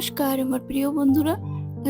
নমস্কার, আমার প্রিয় বন্ধুরা।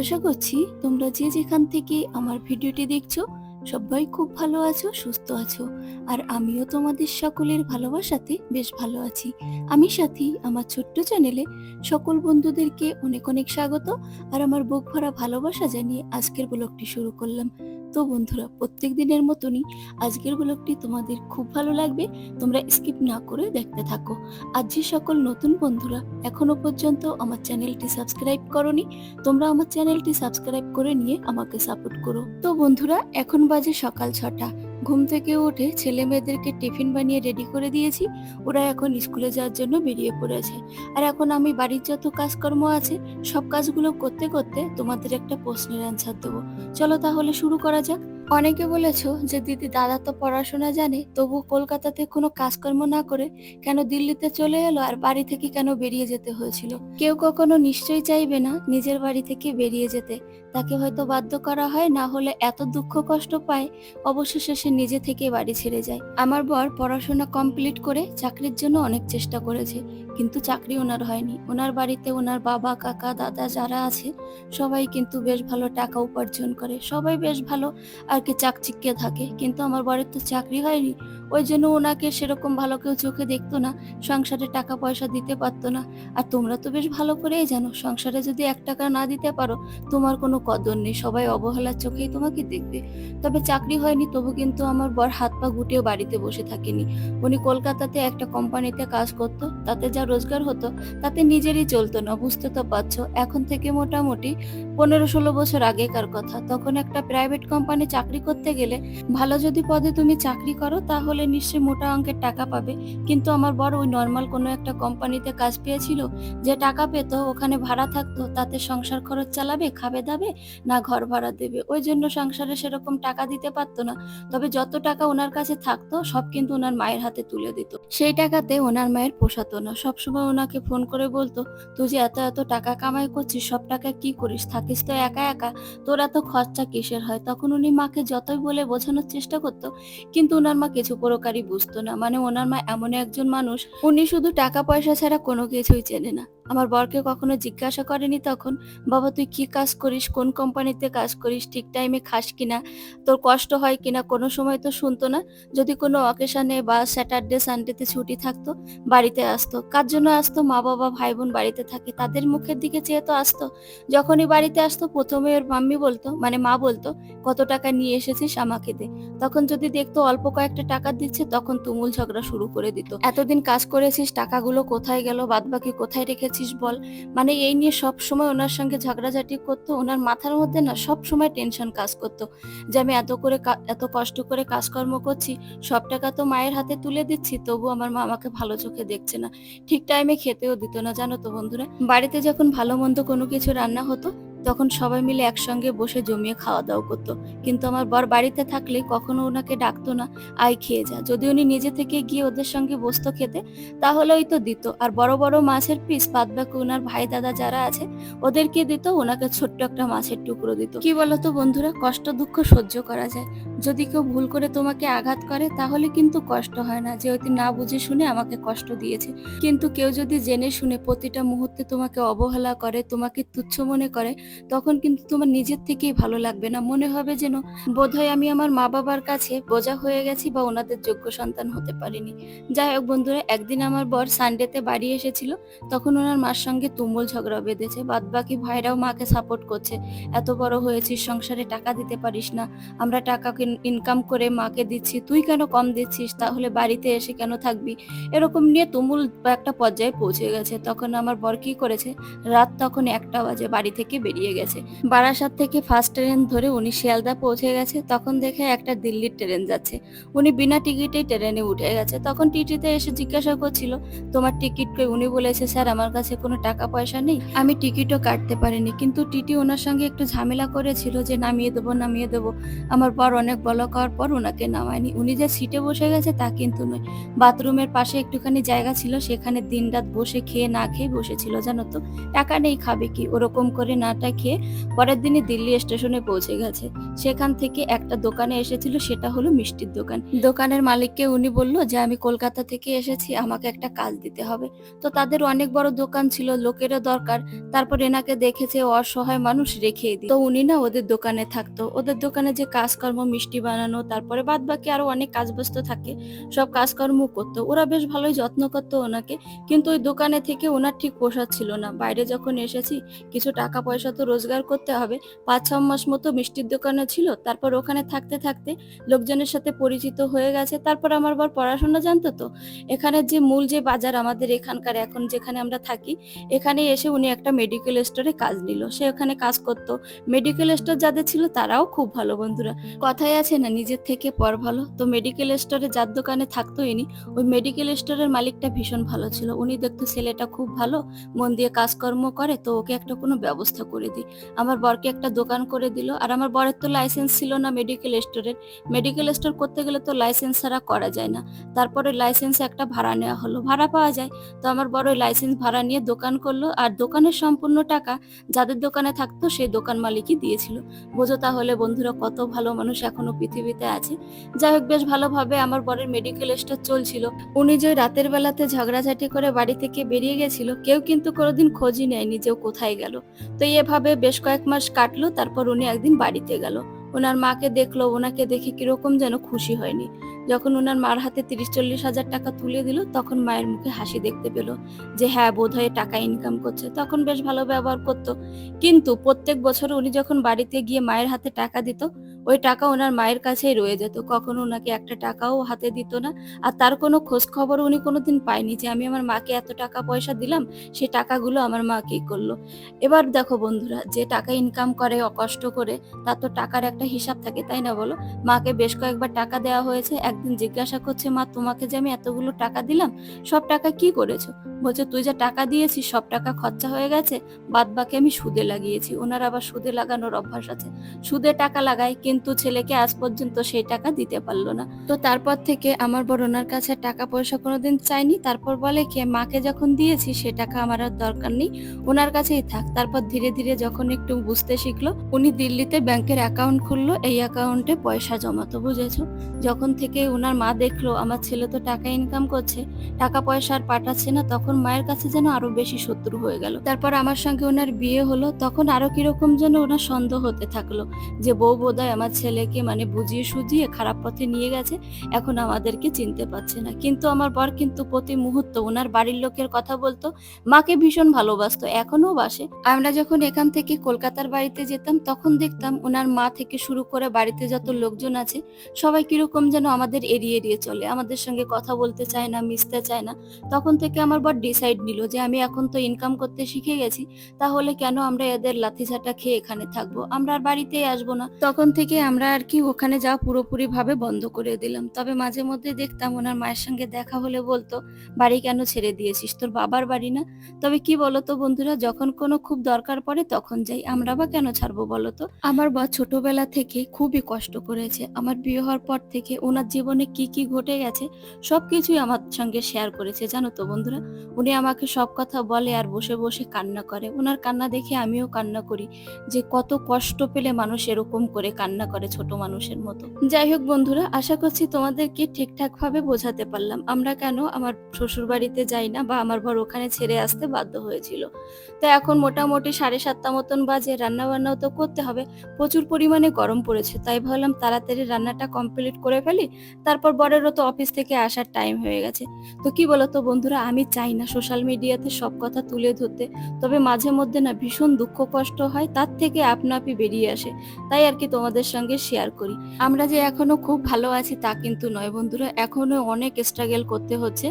আশা করছি তোমরা যে যেখান থেকে আমার ভিডিওটি দেখছ, সবাই খুব ভালো আছো, সুস্থ আছো। আর আমিও তোমাদের সকলের ভালোবাসাতে বেশ ভালো আছি। আমি সাথী, আমার ছোট্ট চ্যানেলে সকল বন্ধুদেরকে অনেক অনেক স্বাগত। আর আমার বুক ভরা ভালোবাসা জানিয়ে আজকের ব্লগটি শুরু করলাম। তো বন্ধুরা, প্রত্যেক দিনের মতনই আজকের ব্লগটি তোমাদের খুব ভালো লাগবে। তোমরা স্কিপ না করে দেখতে থাকো। আর যে সকল নতুন বন্ধুরা এখনও পর্যন্ত আমার চ্যানেলটি সাবস্ক্রাইব করনি, তোমরা আমার চ্যানেলটি সাবস্ক্রাইব করে নিয়ে আমাকে সাপোর্ট করো। তো বন্ধুরা, এখন বাজে সকাল ছটা। ঘুম থেকে উঠে ছেলে মেয়েদেরকে টিফিন বানিয়ে রেডি করে দিয়েছি। ওরা এখন স্কুলে যাওয়ার জন্য বেরিয়ে পড়েছে। আর এখন আমি বাড়ির যত কাজকর্ম আছে, সব কাজগুলো করতে করতে তোমাদের একটা প্রশ্নের অ্যান্সার দেবো। চলো তাহলে শুরু করা যাক। অনেকে বলেছ যে, দিদি, দাদা তো পড়াশোনা জানে, তবু কলকাতাতে কোনো কাজকর্ম না করে কেন দিল্লিতে চলে এলো আর বাড়ি থেকে কেন বেরিয়ে যেতে হয়েছিল? কেউ কখনো নিশ্চয়ই চাইবে না নিজের বাড়ি থেকে বেরিয়ে যেতে। তাকে হয়তো বাধ্য করা হয়, না হলে এত দুঃখ কষ্ট পায়, অবশেষে সে নিজে থেকে বাড়ি ছেড়ে যায়। আমার বর পড়াশোনা কমপ্লিট করে চাকরির জন্য অনেক চেষ্টা করেছে। কিন্তু চাকরি ওনার হয়নি। ওনার বাড়িতে ওনার বাবা, কাকা, দাদা যারা আছে, সবাই কিন্তু বেশ ভালো টাকা উপার্জন করে। সবাই বেশ ভালো আর কি চাকচিক্যে থাকে। কিন্তু আমার বাড়ির তো চাকরি হয়নি। ওই জন্য ওনাকে সেরকম ভালো কেউ চোখে দেখতো না, সংসারে টাকা পয়সা দিতে পারতো না। আর তোমরা তো বেশ ভালো করেই জানো, সংসারে যদি এক টাকা না দিতে পারো, তোমার কোনো কদর নেই, সবাই অবহেলার চোখেই তোমাকে দেখবে। তবে চাকরি হয়নি, তবু কিন্তু আমার বর হাত পা গুটিয়ে বাড়িতে বসে থাকেনি। উনি কলকাতাতে একটা কোম্পানিতে কাজ করতো, তাতে যা রোজগার হতো, তাতে নিজেরই চলতো না, বুঝতে তো পারছ। এখন থেকে মোটামুটি পনেরো ষোলো বছর আগেকার কথা। তখন একটা প্রাইভেট কোম্পানি চাকরি করতে গেলে ভালো যদি পদে তুমি চাকরি করো, তাহলে নিশ্চয়ই মোটা অঙ্কের টাকা পাবে। কিন্তু আমার বড় ওই নর্মাল কোনো একটা কোম্পানিতে কাজ পেয়েছিল, যে টাকা পেতো, ওখানে ভাড়া থাকতো, তাতে সংসার খরচ চালাবে, খাবে দাবে, না ঘর ভাড়া দেবে। ওই জন্য সংসারে সেরকম টাকা দিতে পারতো না। তবে যত টাকা ওনার কাছে থাকতো, সব কিন্তু ওনার মায়ের হাতে তুলে দিত। সেই টাকাতে ওনার মায়ের পোষাতো না। সবসময় ওনাকে ফোন করে বলতো, তুই যে এত এত টাকা কামাই করছিস, সব টাকা কি করিস? থাকিস তো একা একা। তোর এত খরচা কিসের হয়? তখন উনি মাকে যতই বলে বোঝানোর চেষ্টা করতো, কিন্তু ওনার মা কিছু প্রকারই বুঝতো না। মানে ওনার মা এমন একজন মানুষ, উনি শুধু টাকা পয়সা ছাড়া কোনো কিছুই চেনে না। আমার বরকে কখনো জিজ্ঞাসা করেনি তখন, বাবা, তুই কি কাজ করিস? কোন কোম্পানিতে কাজ করিস? ঠিক টাইমে খাস কিনা? তোর কষ্ট হয় কিনা? কোনো সময় তো শুনতো না। যদি কোনো অকেশনে বা স্যাটারডে সানডেতে ছুটি থাকতো, বাড়িতে আসতো। কার জন্য আসতো? মা, বাবা ভাই বোন বাড়িতে থাকে। তাদের মুখের দিকে চেয়ে তো আসতো। যখনই বাড়িতে আসতো, প্রথমে ওর মাম্মি বলতো মানে মা বলতো, কত টাকা নিয়ে এসেছিস আমাকে দে। তখন যদি দেখতো অল্প কয়েকটা টাকা দিচ্ছে, তখন তুমুল ঝগড়া শুরু করে দিত। এতদিন কাজ করেছিস, টাকাগুলো কোথায় গেল? বাদবাকি কোথায় রেখেছিস? বল। মানে এই নিয়ে সব সময় ওনার সঙ্গে ঝগড়াঝাটি করতো, ওনার মাথার মধ্যে না সব সময় টেনশন কাজ করতো। যে আমি এত করে এত কষ্ট করে কাজকর্ম করছি, সব টাকা তো মায়ের হাতে তুলে দিচ্ছি, তবু আমার মা আমাকে ভালো চোখে দেখছে না। ঠিক টাইমে খেতেও দিত না, জানো তো বন্ধুরা। বাড়িতে যখন ভালো মন্দ কোনো কিছু রান্না হতো তখন সবাই মিলে একসঙ্গে বসে জমিয়ে খাওয়া দাওয়া করতো। কিন্তু আমার বর বাড়িতে থাকলে কখনো ওনাকে ডাকতো না, আয় খেয়ে যা। যদি উনি নিজে থেকে গিয়ে ওদের সঙ্গে বসতো খেতে, তাহলে ওই তো দিত। আর বড় বড় মাছের পিস বাদ বাকি ওনার ভাই দাদা যারা আছে, ওদেরকে দিত, ওনাকে ছোট্ট একটা মাছের টুকরো দিত। কি বলতো বন্ধুরা? কষ্ট, দুঃখ সহ্য করা যায়। যদি কেউ ভুল করে তোমাকে আঘাত করে, তাহলে কিন্তু কষ্ট হয় না। যে ওই না বুঝে শুনে আমাকে কষ্ট দিয়েছে। কিন্তু কেউ যদি জেনে শুনে প্রতিটা মুহূর্তে তোমাকে অবহেলা করে, তোমাকে তুচ্ছ মনে করে তখন কিন্তু তোমার নিজের থেকেই ভালো লাগবে না। মনে হবে যেন বোধহয় আমি আমার মা বাবার কাছে বোঝা হয়ে গেছি বা ওনাদের যোগ্য সন্তান হতে পারিনি। যাই হোক বন্ধুরা, একদিন আমার বর সানডেতে বাড়ি এসেছিল, তখন ওনার মার সঙ্গে তুমুল ঝগড়া বেঁধেছে। বাদ বাকি ভাইরাও মাকে সাপোর্ট করছে। এত বড় হয়েছিস, সংসারে টাকা দিতে পারিস না। আমরা টাকা ইনকাম করে মাকে দিচ্ছি, তুই কেন কম দিচ্ছিস? তাহলে বাড়িতে এসে কেন থাকবি? এরকম নিয়ে তুমুল একটা পর্যায়ে পৌঁছে গেছে। তখন আমার বর কি করেছে? রাত তখন একটা বাজে, বাড়ি থেকে বেরিয়ে গেছে। বারাসাত থেকে ফার্স্ট ট্রেন ধরে উনি শিয়ালদা পৌঁছে গেছে। তখন দেখে একটা দিল্লির ট্রেন যাচ্ছে। উনি বিনা টিকিটেই ট্রেনে উঠে গেছে। তখন টিটিতে এসে জিজ্ঞাসা করছিল, তোমার টিকিট কই? উনি বলেছে, স্যার, আমার কাছে কোনো টাকা পয়সা নেই। আমি টিকিটও কাটতে পারিনি। কিন্তু টিটি ওনার সঙ্গে একটু ঝামেলা করেছিল যে, নামিয়ে দেবো নামিয়ে দেবো। আমার বর অনেক বলক হওয়ার পর ওনাকে নামায়নি। উনি যে সিটে বসে গেছে তা কিন্তু নয়। বাথরুমের পাশে একটুখানি জায়গা ছিল, সেখানে দিনরাত বসে খেয়ে না খেয়ে বসেছিল, জানো তো? টাকা নেই, খাবে কি? ওরকম করে নাটা খেয়ে পরের দিনই দিল্লি স্টেশনে পৌঁছে গেছে। সেখান থেকে একটা দোকানে এসেছিল, সেটা হলো মিষ্টির দোকান। দোকানের মালিককে উনি বলল যে, আমি কলকাতা থেকে এসেছি, আমাকে একটা কাজ দিতে হবে। তো তাদের অনেক বড় দোকান ছিল, লোকেরও দরকার। তারপর এনাকে দেখেছে অসহায় মানুষ রেখে দিই তো উনি না ওদের দোকানে থাকতো। ওদের দোকানে যে কাজকর্ম, মিষ্টি বানানো, তারপরে বাদ বাকি আরও অনেক কাজ ব্যস্ত থাকে, সব কাজকর্ম করতো। ওরা বেশ ভালোই যত্ন করতো ওনাকে। কিন্তু ওই দোকানে থেকে ওনার ঠিক পোষাচ্ছিল না। বাইরে যখন এসেছি, কিছু টাকা পয়সা তো রোজগার করতে হবে। পাঁচ ছ মাস মতো মিষ্টির দোকানে ছিল, তারপর ওখানে থাকতে থাকতে লোকজনের সাথে পরিচিত হয়ে গেছে। তারপর আমার বর পড়াশোনা, জানতো তো? এখানে যে মূল যে বাজার আমাদের এখানকার, এখন যেখানে আমরা থাকি এখানে এসে উনি একটা মেডিকেল স্টোরে কাজ নিল। সে ওখানে কাজ করতো। মেডিকেল স্টোর যাদের ছিল, তারাও খুব ভালো বন্ধুরা। কথাই আছে না, নিজের থেকে পর ভালো। তো মেডিকেল স্টোরে যার দোকানে থাকতো ইনি, ওই মেডিকেল স্টোরের মালিকটা ভীষণ ভালো ছিল। উনি দেখতো ছেলেটা খুব ভালো, মন দিয়ে কাজকর্ম করে, তো ওকে একটা কোনো ব্যবস্থা করে দিই। আমার বরকে একটা দোকান করে দিল। আর আমার বরের তো লাইসেন্স ছিল না মেডিকেল স্টোরের মেডিকেল স্টোর করতে গেলে তো লাইসেন্স ছাড়া করা যায় না। তারপরে লাইসেন্স একটা ভাড়া নেওয়া হলো। ভাড়া পাওয়া যায়। তো আমার বড় লাইসেন্স ভাড়া নিয়ে দোকান করল। আর দোকানের সম্পূর্ণ টাকা যাদের দোকানে থাকতো সেই দোকান মালিকই দিয়েছিল। বোঝো তাহলে বন্ধুরা কত ভালো মানুষ এখনও পৃথিবীতে আছে। যাই হোক, বেশ ভালোভাবে আমার বরের মেডিকেল স্টোর চলছিল। উনি যে রাতের বেলাতে ঝগড়াঝাটি করে বাড়ি থেকে বেরিয়ে গেছিল, কেউ কিন্তু কোনোদিন খোঁজই নেয়নি যে কোথায় গেল। তো এভাবে বেশ কয়েক মাস কাটলো, তারপর উনি একদিন বাড়িতে গেল। ওনার মাকে দেখল ওনাকে দেখে কীরকম যেন খুশি হয়নি। যখন ওনার মার হাতে তিরিশ চল্লিশ হাজার টাকা তুলে দিল, তখন মায়ের মুখে হাসি দেখতে পেল যে হ্যাঁ বোধ হয় টাকা ইনকাম করছে। তখন বেশ ভালো ব্যবহার করতো। কিন্তু প্রত্যেক বছর উনি যখন বাড়িতে গিয়ে মায়ের হাতে টাকা দিত ওই টাকা ওনার মায়ের কাছেই রয়ে যেত। কখনো ওনাকে একটা টাকাও হাতে দিত না। আর তার কোনো খোঁজ খবর উনি কোনোদিন পায়নি যে আমি আমার মাকে এত টাকা পয়সা দিলাম, সে টাকাগুলো আমার মাকেই করল। এবার দেখো বন্ধুরা, যে টাকা ইনকাম করে অকষ্ট করে, তার তো টাকার একটা হিসাব থাকে, তাই না বলো? মাকে বেশ কয়েকবার টাকা দেওয়া হয়েছে, একদিন জিজ্ঞাসা করছে, মা, তোমাকে যে আমি এতগুলো টাকা দিলাম, সব টাকা কি করেছ? বলছে, তুই যা টাকা দিয়েছিস, সব টাকা খরচা হয়ে গেছে বাদ বাকি আমি সুদে লাগিয়েছি। ওনার আবার সুদে লাগানোর অভ্যাস আছে। সুদে টাকা লাগায় কিন্তু ছেলেকে আজ পর্যন্ত সেই টাকা দিতে পারল না। তো তারপর থেকে আমার বড় ওনার কাছে টাকা পয়সা কোনোদিন চাইনি। তারপর বলে কি, মাকে যখন দিয়েছি সে টাকা আমার আর দরকার নেই। ওনার কাছেই থাক। তারপর ধীরে ধীরে যখন একটু বুঝতে শিখলো, উনি দিল্লিতে ব্যাংকের অ্যাকাউন্ট খুললো। এই অ্যাকাউন্টে পয়সা জমাতো, বুঝেছ? যখন থেকে ওনার মা দেখল, আমার ছেলে তো টাকা ইনকাম করছে, টাকা পয়সা আর পাঠাচ্ছে না, তখন মায়ের কাছে যেন আরও বেশি শত্রু হয়ে গেল। তারপর আমার সঙ্গে ওনার বিয়ে হলো। তখন আরও কীরকম যেন ওনার সন্দেহ হতে থাকল যে বউ বোধহয় আমার ছেলেকে মানে বুঝিয়ে সুজিয়ে খারাপ পথে নিয়ে গেছে, এখন আমাদেরকে চিনতে পারছে না। কিন্তু আমার বর কিন্তু প্রতি মুহূর্ত ওনার বাড়ির লোকের কথা বলতো, মাকে ভীষণ ভালোবাসতো, এখনও বাসে। আমরা যখন এখান থেকে কলকাতার বাড়িতে যেতাম, তখন দেখতাম ওনার মা থেকে শুরু করে বাড়িতে যত লোকজন আছে, সবাই কীরকম যেন আমাদের এড়িয়ে এড়িয়ে চলে, আমাদের সঙ্গে কথা বলতে চায় না, মিশতে চায় না। তখন থেকে আমার বর ডিসাইড নিল যে আমি এখন তো ইনকাম করতে শিখে গেছি, তাহলে কেন আমরা এদের লাথিঝাটা খেয়ে এখানে থাকব? আমরা আর বাড়িতেই আসব না। তখন থেকে আমরা আর কি ওখানে যাওয়া পুরোপুরি ভাবে বন্ধ করে দিলাম। তবে মাঝে মধ্যে দেখতাম ওনার মায়ের সঙ্গে দেখা হলে বলতো, বাড়ি কেন ছেড়ে দিয়েছিস? তোর বাবার বাড়ি না? তবে কি বলতো বন্ধুরা, যখন কোনো খুব দরকার পড়ে তখন যাই। আমরা বা কেন ছাড়বো বলতো? আমার বা ছোটবেলা থেকে খুবই কষ্ট করেছে। আমার বিয়ে হওয়ার পর থেকে ওনার জীবনে কি কি ঘটে গেছে সবকিছুই আমার সঙ্গে শেয়ার করেছে, জানো তো বন্ধুরা? উনি আমাকে সব কথা বলে আর বসে বসে কান্না করে। ওনার কান্না দেখে আমিও কান্না করি যে কত কষ্ট পেলে মানুষ এরকম করে কান্না করে ছোট মানুষের মতো। যাই হোক বন্ধুরা, আশা করছি তোমাদেরকে ঠিকঠাক ভাবে বোঝাতে পারলাম। আমরা কেন আমার শ্বশুর বাড়িতে যাই না বা আমার বর ওখানে ছেড়ে আসতে বাধ্য হয়েছিল? তো এখন মোটামুটি সাড়ে সাতটা মতন বাজে রান্না বান্নাও তো করতে হবে। প্রচুর পরিমাণে গরম পড়েছে, তাই ভাবলাম তাড়াতাড়ি রান্নাটা কমপ্লিট করে ফেলি। তারপর বরেরও তো অফিস থেকে আসার টাইম হয়ে গেছে। তো কি বলতো বন্ধুরা, আমি চাই না সোশ্যাল মিডিয়াতে সব কথা তুলে ধরতে। তবে মাঝে মধ্যে না ভীষণ দুঃখ কষ্ট হয়, তার থেকে আপনা আপনি বেরিয়ে আসে। তাই আর কি তোমাদের সঙ্গে শেয়ার করি। আমরা যে এখনও খুব ভালো আছি তা কিন্তু নয় বন্ধুরা, এখনও অনেক স্ট্রাগল করতে হচ্ছে,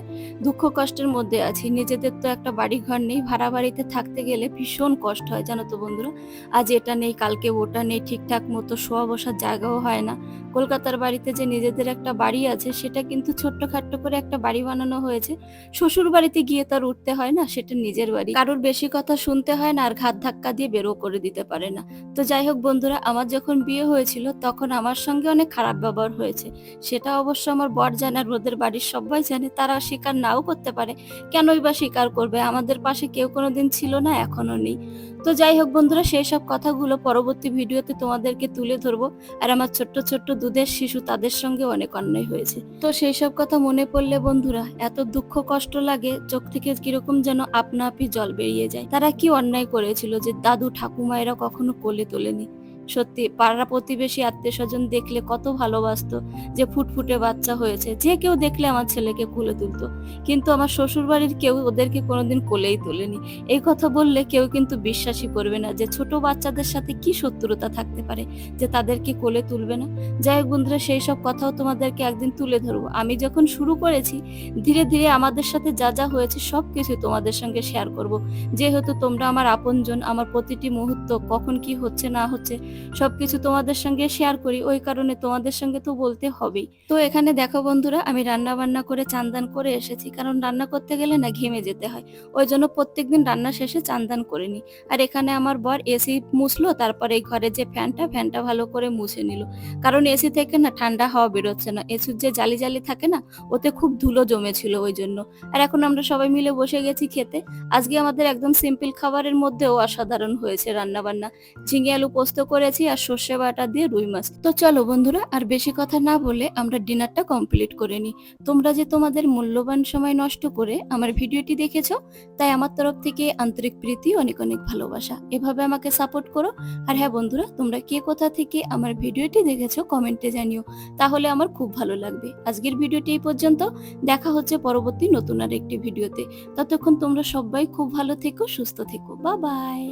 দুঃখ কষ্টের মধ্যে আছি। নিজেদের তো একটা বাড়ি ঘর নেই ভাড়া বাড়িতে থাকতে গেলে ভীষণ কষ্ট হয়, জানো তো বন্ধুরা। আজ এটা নেই, কালকে ওটা নেই, ঠিকঠাক মতো শোয়া বসার জায়গাও হয় না। কলকাতার বাড়িতে যে নিজেদের একটা বাড়ি আছে, সেটা কিন্তু ছোট্ট খাট্ট করে একটা বাড়ি বানানো হয়েছে। শ্বশুর বাড়িতে গিয়ে তার উঠতে হয় না, সেটা নিজের বাড়ি। কারোর বেশি কথা শুনতে হয় না, আর ঘাত ধাক্কা দিয়ে বেরো করে দিতে পারে না। তো যাই হোক বন্ধুরা, আমার যখন বিয়ে হয়েছিল হয়েছিল, তখন আমার সঙ্গে অনেক খারাপ ব্যবহার হয়েছে। সেটা অবশ্য আমার বর জানে, আর ওদের বাড়ির সবাই জানে, তারা স্বীকার নাও করতে পারে। কেনই বা স্বীকার করবে? আমাদের পাশে কেউ কোনো দিন ছিল না, এখনও নেই। তো যাই হোক বন্ধুরা, সেই সব কথাগুলো পরবর্তী ভিডিওতে তোমাদেরকে তুলে ধরবো। আর আমার ছোট্ট ছোট্ট দুধের শিশু তাদের সঙ্গে অনেক অন্যায় হয়েছে। তো সেই সব কথা মনে পড়লে বন্ধুরা, এত দুঃখ কষ্ট লাগে, চোখ থেকে কীরকম যেন আপনা আপনি জল বেরিয়ে যায়। তারা কি অন্যায় করেছিল যে দাদু ঠাকুমায়েরা কখনো কোলে তোলেনি? সত্যি পাড়া প্রতিবেশী আত্মীয় স্বজন দেখলে কত ভালোবাসতো যে ফুটফুটে বাচ্চা হয়েছে। যে কেউ দেখলে আমার ছেলেকে কোলে তুলতো। কিন্তু আমার শ্বশুর বাড়ির কেউ ওদেরকে কোনোদিন কোলেই তোলেনি। এই কথা বললে কেউ কিন্তু বিশ্বাসই করবে না যে ছোট বাচ্চাদের সাথে কি শত্রুতা থাকতে পারে, যে তাদেরকে কোলে তুলবে না। যাই হোক বন্ধুরা, সেই সব কথাও তোমাদেরকে একদিন তুলে ধরবো। আমি যখন শুরু করেছি, ধীরে ধীরে আমাদের সাথে যা যা হয়েছে সব কিছু তোমাদের সঙ্গে শেয়ার করব। যেহেতু তোমরা আমার আপনজন, আমার প্রতিটি মুহূর্ত কখন কি হচ্ছে না হচ্ছে সবকিছু তোমাদের সঙ্গে শেয়ার করি, ওই কারণে তোমাদের সঙ্গে তো বলতে হবেই। তো এখানে দেখো বন্ধুরা, আমি রান্না বান্না করে চান্দান করে এসেছি, কারণ রান্না করতে গেলে না ঘেমে যেতে হয়। ওই জন্য প্রত্যেকদিন রান্না শেষে চান্দান করে নিই। আর এখানে আমার বর এসি মুছলো, তারপরে এই ঘরে যে ফ্যানটা ফ্যানটা ভালো করে মুছে নিল। কারণ এসি থেকে না ঠান্ডা হাওয়া বেরোচ্ছে না এসির যে জালি জালি থাকে না, ওতে খুব ধুলো জমেছিল ওই জন্য। আর এখন আমরা সবাই মিলে বসে গেছি খেতে। আজকে আমাদের একদম সিম্পল খাবারের মধ্যেও অসাধারণ হয়েছে রান্না বান্না ঝিঙে আলু পোস্ত করেছি আর সর্ষে বাটা দিয়ে রুই মাছ। তো চলো বন্ধুরা, আর বেশি কথা না বলে আমরা ডিনারটা কমপ্লিট করে নিই। তোমরা যে তোমাদের মূল্যবান সময় নষ্ট করে আমার ভিডিওটি দেখেছ, তাই আমার তরফ থেকে আন্তরিক প্রীতি অনেক অনেক ভালোবাসা। এভাবে আমাকে সাপোর্ট করো। আর হ্যাঁ বন্ধুরা, তোমরা কে কোথা থেকে আমার ভিডিওটি দেখেছ কমেন্টে জানিও। তাহলে আমার খুব ভালো লাগবে। আজকের ভিডিওটি এই পর্যন্ত। দেখা হচ্ছে পরবর্তী নতুন আর একটি ভিডিওতে। ততক্ষণ তোমরা সবাই খুব ভালো থেকো, সুস্থ থেকো। বা বাই